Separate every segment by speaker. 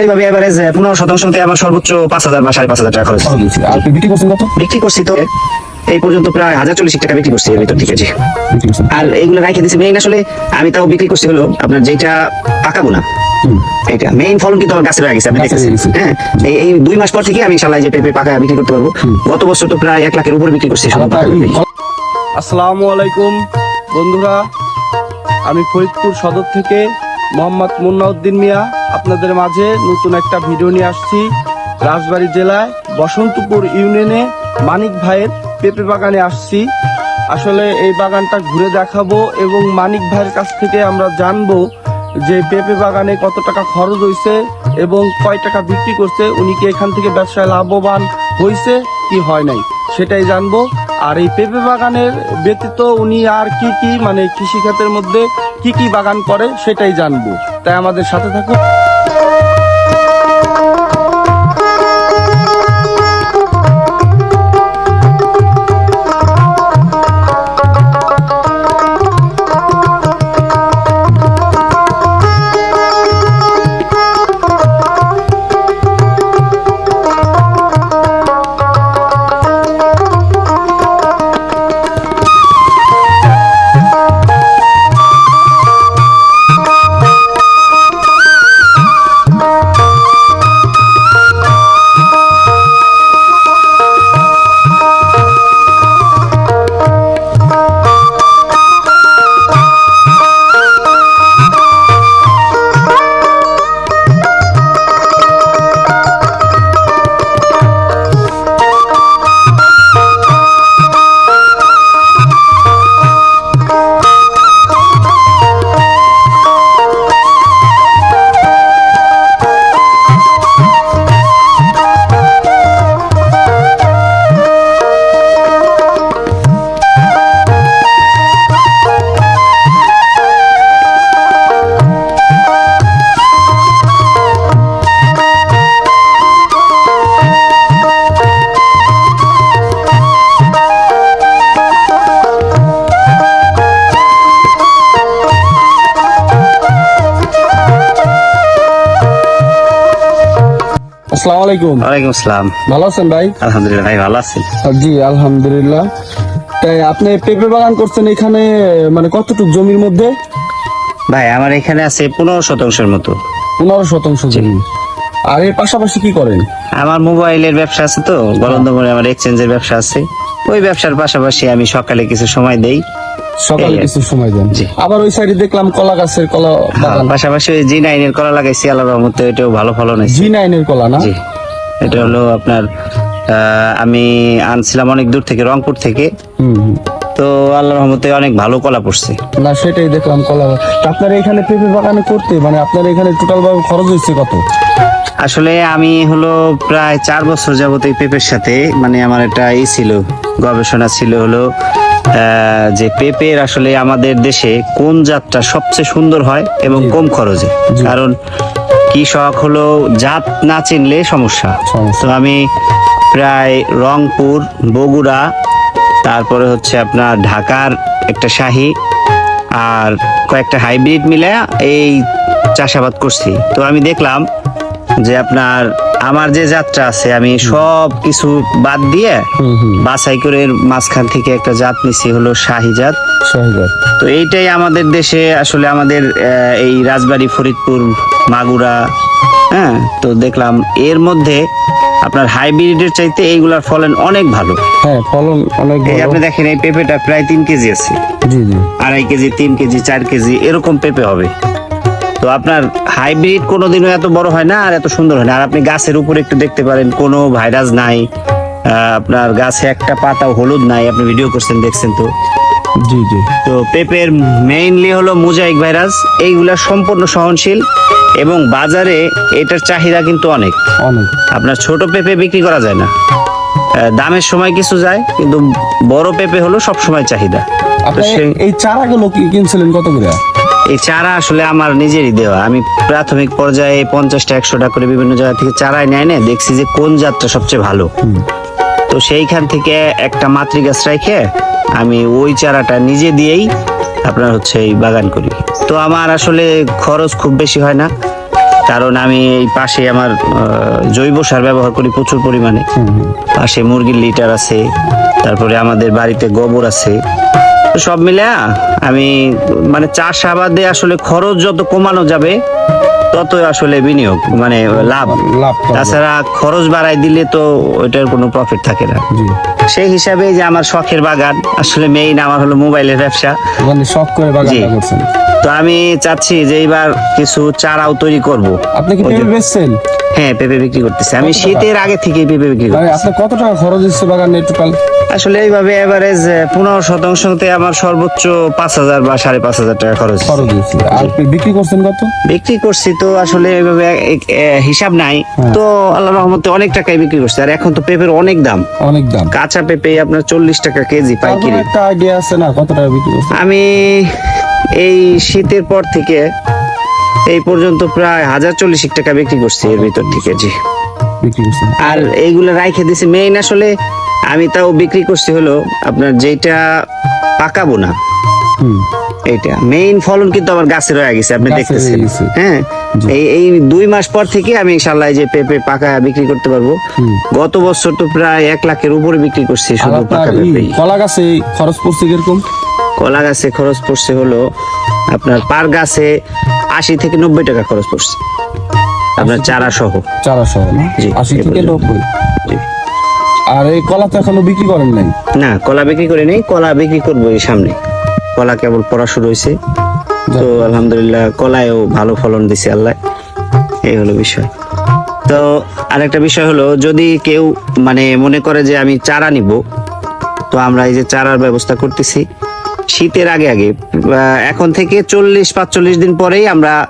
Speaker 1: এইভাবে এভারেজ পনেরো শতাংশতে আমার সর্বোচ্চ পাঁচ হাজার বা সাড়ে পাঁচ হাজার টাকা খরচ।
Speaker 2: আর বিক্রি করছেন কত?
Speaker 1: বিক্রি করছি তো এই পর্যন্ত প্রায় হাজার চল্লিশ টাকা বিক্রি করছি এর ভিতর আর এইগুলো রাখে দিচ্ছি মেইন আসলে আমি তাও বিক্রি করছি হলো আপনার যেটা পাকাবো না এটা মেইন ফলন কিন্তু আমার গাছে রয়ে গেছে আপনি দেখেছেন হ্যাঁ এই দুই মাস পর থেকে আমি ইনশাল্লাহ এই যে পেঁপে পাকা বিক্রি করতে পারব। গত বছর তো প্রায় এক লাখের উপরে বিক্রি করছি শুধু
Speaker 3: আসসালামু আলাইকুম। বন্ধুরা আমি ফরিদপুর সদর থেকে মোহাম্মদ মুন্নাউদ্দিন মিয়া। আপনাদের মাঝে নতুন একটা ভিডিও নিয়ে আসছি। রাজবাড়ী জেলায় বসন্তপুর ইউনিয়নে মানিক ভাইয়ের পেঁপে বাগানে আসছি। আসলে এই বাগানটা ঘুরে দেখাবো এবং মানিক ভাইয়ের কাছ থেকে আমরা জানব যে পেঁপে বাগানে কত টাকা খরচ হয়েছে এবং কয় টাকা বিক্রি করছে, উনি কি এখান থেকে ব্যবসায় লাভবান হয়েছে কি হয় নাই, সেটাই জানব। আর এই পেঁপে বাগানের ব্যতীত উনি আর কি কি মানে কৃষিখাতের মধ্যে কি কি বাগান করে, সেটাই জানব। তাই আমাদের সাথে থাকুন। আসসালামু আলাইকুম।
Speaker 1: ওয়ালাইকুম আসসালাম।
Speaker 3: ভালো আছেন ভাই?
Speaker 1: আলহামদুলিল্লাহ ভাই ভালো
Speaker 3: জি আলহামদুলিল্লাহ। তাই আপনি পেঁপে বাগান করছেন এখানে মানে কতটুকু জমির মধ্যে?
Speaker 1: ভাই আমার এখানে আছে পনেরো শতাংশের মতো।
Speaker 3: পনেরো শতাংশ জমি। আর এর পাশাপাশি কি করেন?
Speaker 1: আমার মোবাইলের ব্যবসা আছে তো গলন্দমরে আমার এক্সচেঞ্জের ব্যবসা আছে। ওই ব্যবসার পাশাপাশি আমি সকালে কিছু সময় দেই।
Speaker 3: সকালে কিছু সময় দেন। আবার ওই সাইডে দেখলাম কলা গাছের কলা বাগান।
Speaker 1: পাশাপাশি ওই জি নাইনের কলা লাগাইছি আল্লাহ রহমতে এটাও ভালো ফলন হয়েছে।
Speaker 3: জি নাইনের কলা না?
Speaker 1: এটা হলো আপনার আমি আনছিলাম অনেক দূর থেকে রংপুর থেকে। তো আল্লাহ রহমতে অনেক ভালো কলা পড়ছে।
Speaker 3: না সেটাই দেখলাম কলা। আপনার এখানে পেঁপে বাগানে করতে মানে আপনার এখানে টোটাল ভাবে খরচ হচ্ছে কত?
Speaker 1: আসলে আমি হলো প্রায় চার বছর যাবত এই পেঁপের সাথে মানে আমার একটা ই ছিল গবেষণা ছিল হলো যে পেঁপের আসলে আমাদের দেশে কোন জাতটা সবচেয়ে সুন্দর হয় এবং কম খরচে। কারণ কৃষক হলো জাত না চিনলে সমস্যা। তো আমি প্রায় রংপুর বগুড়া তারপরে হচ্ছে আপনার ঢাকার একটা শাহী আর কয়েকটা হাইব্রিড মিলে এই চাষাবাদ করছি তো আমি দেখলাম যে আপনার আমার যে জাতটা আছে আমি সব কিছু বাদ দিয়ে বাছাই করে মাঝখান থেকে একটা জাত নিছি হলো শাহী জাত
Speaker 3: সহজাত
Speaker 1: তো এইটাই আমাদের দেশে আসলে আমাদের এই রাজবাড়ী ফরিদপুর মাগুরা হ্যাঁ তো দেখলাম এর মধ্যে আপনার হাইব্রিডের চাইতে এইগুলার ফলন অনেক ভালো।
Speaker 3: হ্যাঁ ফলন অনেক বড়
Speaker 1: আপনি দেখেন এই পেঁপেটা প্রায় তিন কেজি আছে।
Speaker 3: জি জি।
Speaker 1: আড়াই কেজি তিন কেজি চার কেজি এরকম পেঁপে হবে। তো আপনার হাইব্রিড কোনোদিনও এত বড় হয় না আর এত সুন্দর হয় না। আর আপনি গাছের উপরে একটু দেখতে পারেন কোনো ভাইরাস নাই। আপনার গাছে একটা পাতাও হলুদ নাই আপনি ভিডিও করছেন দেখছেন তো।
Speaker 3: জি জি।
Speaker 1: তো পেঁপের মেইনলি হলো মোজাইক ভাইরাস এইগুলা সম্পূর্ণ সহনশীল এবং বাজারে এটার চাহিদা কিন্তু অনেক।
Speaker 3: অনেক।
Speaker 1: আপনার ছোট পেঁপে বিক্রি করা যায় না। দামের সময় কিছু যায় কিন্তু বড় পেঁপে হলো সব সময় চাহিদা
Speaker 3: আপনি এই চারাগুলো কিনছিলেন কত করে?
Speaker 1: এই চারা আসলে আমার নিজেরই দেওয়া। আমি প্রাথমিক পর্যায়ে পঞ্চাশটা একশো টাকা করে বিভিন্ন জায়গা থেকে চারাই নেয় না দেখছি যে কোন জাতটা সবচেয়ে ভালো। তো সেইখান থেকে একটা মাতৃ গাছ রেখে আমি ওই চারাটা নিজে দিয়েই আপনার হচ্ছে এই বাগান করি। তো আমার আসলে খরচ খুব বেশি হয় না কারণ আমি এই পাশে আমার জৈব সার ব্যবহার করি প্রচুর পরিমাণে। পাশে মুরগির লিটার আছে তারপরে আমাদের বাড়িতে গোবর আছে। সব মিলে আমি মানে চাষ আবাদে আসলে খরচ যত কমানো যাবে ততই আসলে বিনিয়োগ মানে লাভ।
Speaker 3: লাভ
Speaker 1: তাছাড়া খরচ বাড়াই দিলে তো ওইটার কোনো প্রফিট থাকে না। সেই হিসাবে যে আমার শখের বাগান আসলে মেইন আমার হলো মোবাইলের ব্যবসা।
Speaker 3: মানে শখ করে বাগানটা করছেন।
Speaker 1: তো আমি চাচ্ছি যে এইবার কিছু চারাও তৈরি করব।
Speaker 3: আপনি কি পেঁপে বেচছেন?
Speaker 1: হ্যাঁ পেঁপে বিক্রি করতেছি। আমি শীতের আগে থেকে পেঁপে বিক্রি করি
Speaker 3: আপনার কত টাকা খরচ হচ্ছে বাগানে টোটাল
Speaker 1: আসলে এইভাবে এভারেজ পনেরো শতাংশতে আমার সর্বোচ্চ পাঁচ হাজার বা সাড়ে পাঁচ হাজার টাকা খরচ
Speaker 3: খরচ হচ্ছে। আর বিক্রি করছেন কত?
Speaker 1: বিক্রি করছি তো আসলে এইভাবে হিসাব নাই।
Speaker 3: হ্যাঁ।
Speaker 1: তো আল্লাহ রহমতে অনেক টাকায় বিক্রি করছি। আর এখন তো পেঁপের অনেক দাম।
Speaker 3: অনেক দাম।
Speaker 1: কাঁচা পেঁপে আপনার চল্লিশ টাকা কেজি পাইকারি।
Speaker 3: একটা আইডিয়া আছে না কত টাকা বিক্রি করছেন?
Speaker 1: আমি এই শীতের পর থেকে এই পর্যন্ত প্রায় হাজার চল্লিশ টাকা বিক্রি করছি এর ভিতর থেকে জি। আর এইগুলো রাইখে দিছি। মেইন আসলে আমি তাও বিক্রি করছি হলো আপনার যেটা পাকাবো না এইটা। মেইন ফলন কিন্তু আমার গাছে রয়ে গেছে আপনি দেখতেছেন। হ্যাঁ এই এই দুই মাস পর থেকে আমি ইনশাল্লাহ এই যে পেঁপে পাকা বিক্রি করতে পারব। গত বছর তো প্রায় এক লাখের উপরে বিক্রি করছি শুধু পাকা পেঁপে।
Speaker 3: কলা গাছে খরচ পড়ছে কীরকম?
Speaker 1: কলা গাছে খরচ পড়ছে হলো আপনার পার গাছে আশি থেকে নব্বই টাকা খরচ পড়ছে। আপনার চারা সহ।
Speaker 3: চারা সহ
Speaker 1: জি,
Speaker 3: আশি থেকে নব্বই? আর এই কলা তো এখনও বিক্রি করেন নাই?
Speaker 1: না কলা বিক্রি করে নেই কলা বিক্রি করব এই সামনে। কলা কেবল পড়া শুরু হয়েছে। তো আলহামদুলিল্লাহ কলায়ও ভালো ফলন দিছে আল্লাহ। এই হলো বিষয়। তো আরেকটা বিষয় হলো যদি কেউ মানে মনে করে যে আমি চারা নিব তো আমরা এই যে চারার ব্যবস্থা করতেছি। শীতের আগে আগে। এখন থেকে চল্লিশ পাঁচচল্লিশ দিন পরেই আমরা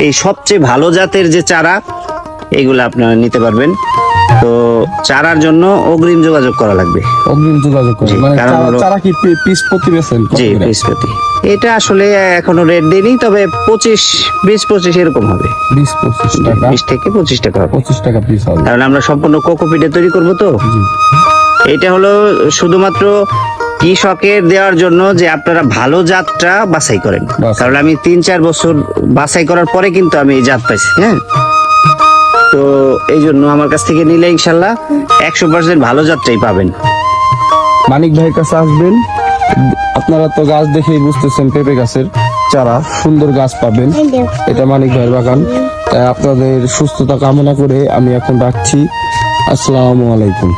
Speaker 1: এই সবচেয়ে ভালো জাতের যে চারা এগুলো আপনারা নিতে পারবেন। তো চারার জন্য অগ্রিম যোগাযোগ করা লাগবে।
Speaker 3: অগ্রিম যোগাযোগ করেন। মানে চারা- কি পিস প্রতি বেছেন
Speaker 1: জি পিস প্রতি। এটা আসলে এখনও রেট দিইনি তবে পঁচিশ বিশ পঁচিশ এরকম হবে।
Speaker 3: বিশ টাকা।
Speaker 1: থেকে পঁচিশ টাকা হবে।
Speaker 3: পঁচিশ টাকা পিস হবে।
Speaker 1: কারণ আমরা সম্পূর্ণ কোকোপিটে তৈরি করব তো। এটা হলো শুধুমাত্র কৃষকের দেওয়ার জন্য যে আপনারা ভালো জাতটা বাছাই করেন। কারণ আমি তিন চার বছর বাছাই করার পরে কিন্তু আমি এই জাত পাইছি হ্যাঁ? তো এই জন্য আমার কাছ থেকে নিলে ইনশাল্লাহ একশো পার্সেন্ট ভালো জাতটাই পাবেন।
Speaker 3: মানিক ভাইয়ের কাছে আসবেন। আপনারা তো গাছ দেখেই বুঝতেছেন পেঁপে গাছের চারা সুন্দর গাছ পাবেন। এটা মানিক ভাইয়ের বাগান। আপনাদের সুস্থতা কামনা করে আমি এখন রাখছি। আসসালামু আলাইকুম।